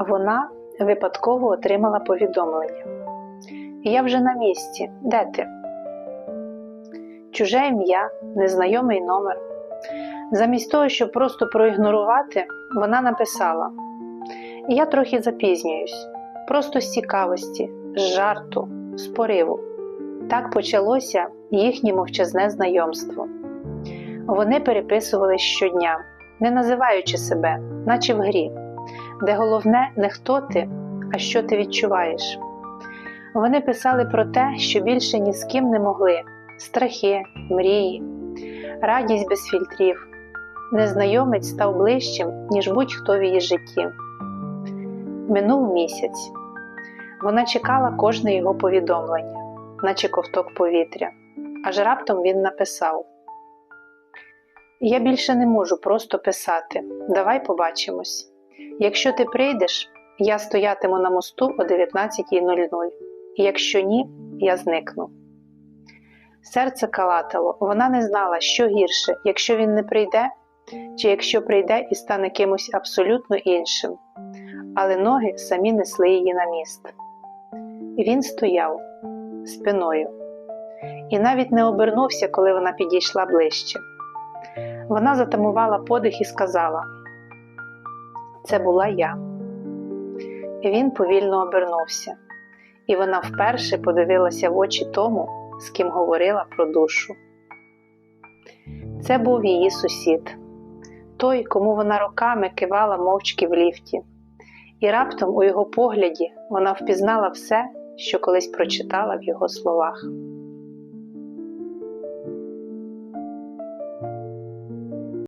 Вона випадково отримала повідомлення. Я вже на місці. Де ти? Чуже ім'я, незнайомий номер. Замість того, щоб просто проігнорувати, вона написала: Я трохи запізнююсь, просто з цікавості, з жарту, з пориву. Так почалося їхнє мовчазне знайомство. Вони переписувались щодня, не називаючи себе, наче в грі, де головне не хто ти, а що ти відчуваєш. Вони писали про те, що більше ні з ким не могли страхи, мрії, радість без фільтрів. Незнайомець став ближчим, ніж будь-хто в її житті. Минув місяць. Вона чекала кожне його повідомлення, наче ковток повітря, аж раптом він написав: Я більше не можу просто писати. Давай побачимось. Якщо ти прийдеш, я стоятиму на мосту о 19.00. Якщо ні, я зникну. Серце калатало, вона не знала, що гірше, якщо він не прийде, чи якщо прийде і стане кимось абсолютно іншим. Але ноги самі несли її на міст. Він стояв спиною і навіть не обернувся, коли вона підійшла ближче. Вона затамувала подих і сказала: Це була я. Він повільно обернувся, і вона вперше подивилася в очі тому, з ким говорила про душу. Це був її сусід, той, кому вона роками кивала мовчки в ліфті, і раптом у його погляді вона впізнала все, що колись прочитала в його словах.